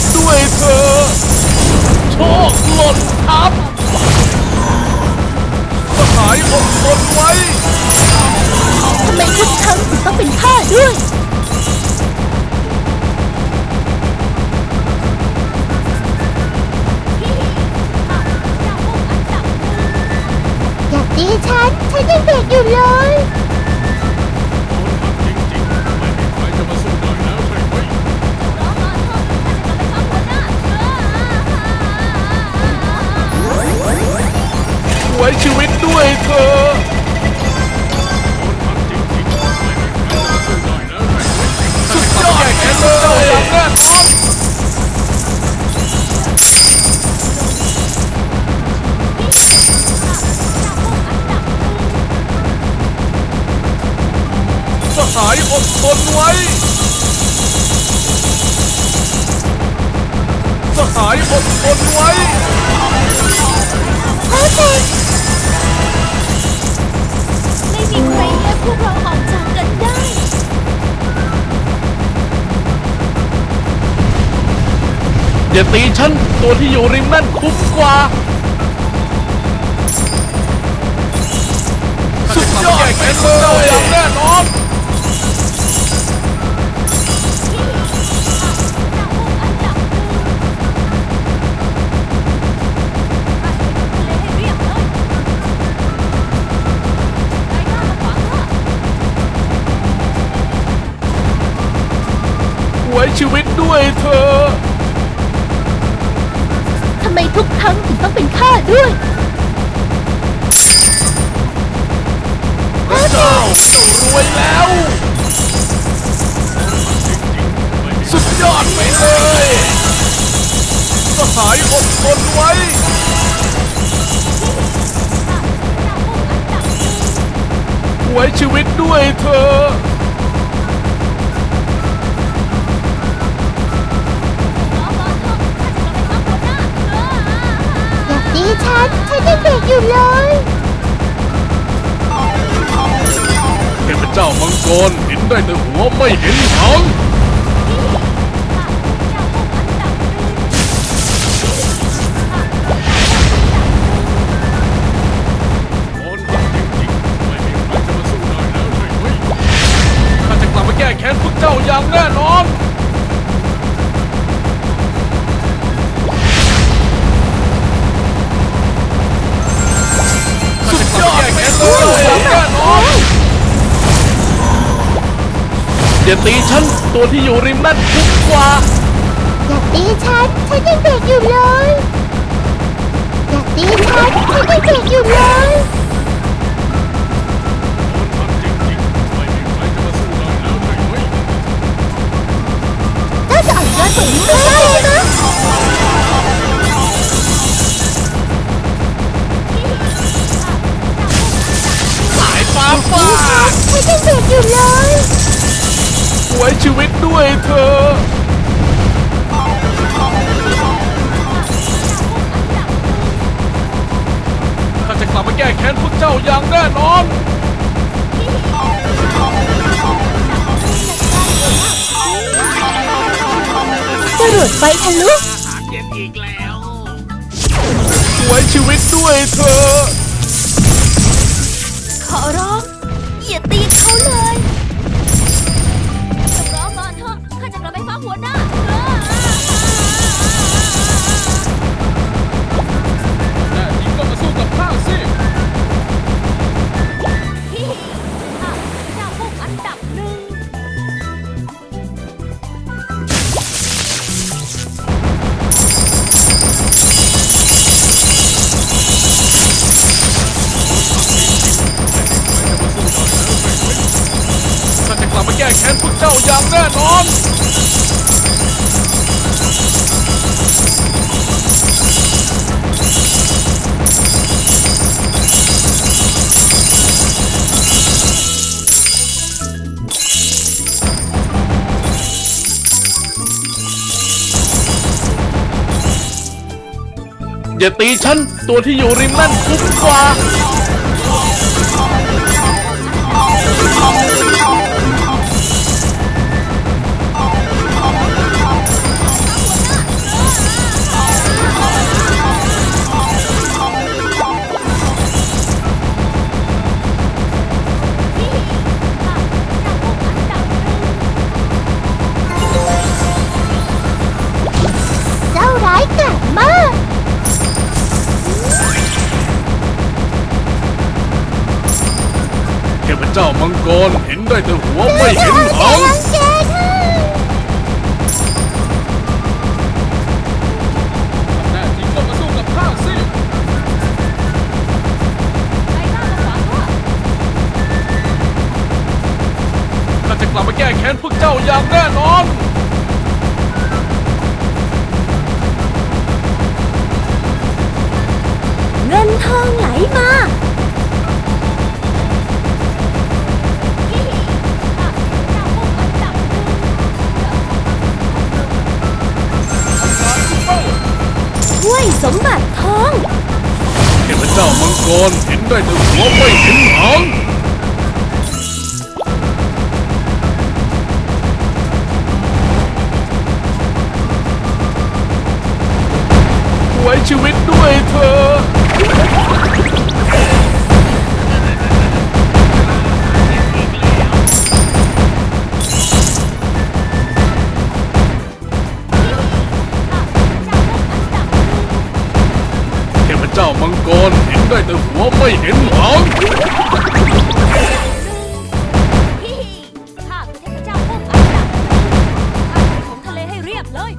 ตด้วยเธอ โชคหล่นทับสหายอดทนไว้ ทำไมทุกครั้งถึงต้องเป็นข้าด้วย อยากตีฉัน ฉันยังเด็กอยู่เลย ไว้ชีวิตด้วยเธอสุดยอดแค่เลยอย่างแน่นอนสหายอดทนไว้สหายอดทนไว้ โอเคไม่มีใครแยกพวกเราออกจากกันได้ อย่าตีฉัน ตัวที่อยู่ริมนั่นคุ้มกว่า สุดยอดแค่เลย ชีวิตด้วยเธอ ทำไมทุกครั้งถึงต้องเป็นข้าด้วย พระเจ้าเจ้ารวยแล้ว สุดยอดไปเลยสหายอดทนไว้ ไว้ชีวิตด้วยเธอ ฉัน ฉันยังเด็กอยู่เลย เทพเจ้ามังกรเห็นได้แต่หัวไม่เห็นหาง อย่าตีฉัน ตัวที่อยู่ริมนั่นคุ้มกว่า อย่าตีฉัน ฉันยังเด็กอยู่เลย อย่าตีฉัน ฉันยังเด็กอยู่เลย เธอ ข้าจะกลับมาแก้แค้นพวกเจ้าอย่างแน่นอน จรวดไฟทะลุไว้ชีวิตด้วยเธอ ขอร้องอย่าตีเขาเลย แก้แค้นพวกเจ้าอย่างแน่นอนอย่าตีฉัน ตัวที่อยู่ริมนั่นคุ้มกว่า จ้ามังกรเห็นได้แต่หัวไม่เห็นหางรังแกค่ะแน่จริงก็มาสู้กับข้าสิ ข้าจะกลับมาแก้แค้นพวกเจ้าอย่างแน่นอน ถ้วยสมบัติทองเทพเจ้ามังกรเห็นได้แต่หัวไม่เห็นหาง ไม่เห็นหางข้าคือเทพเจ้าพวกอันดับข้าของทะเลให้เรียบเลย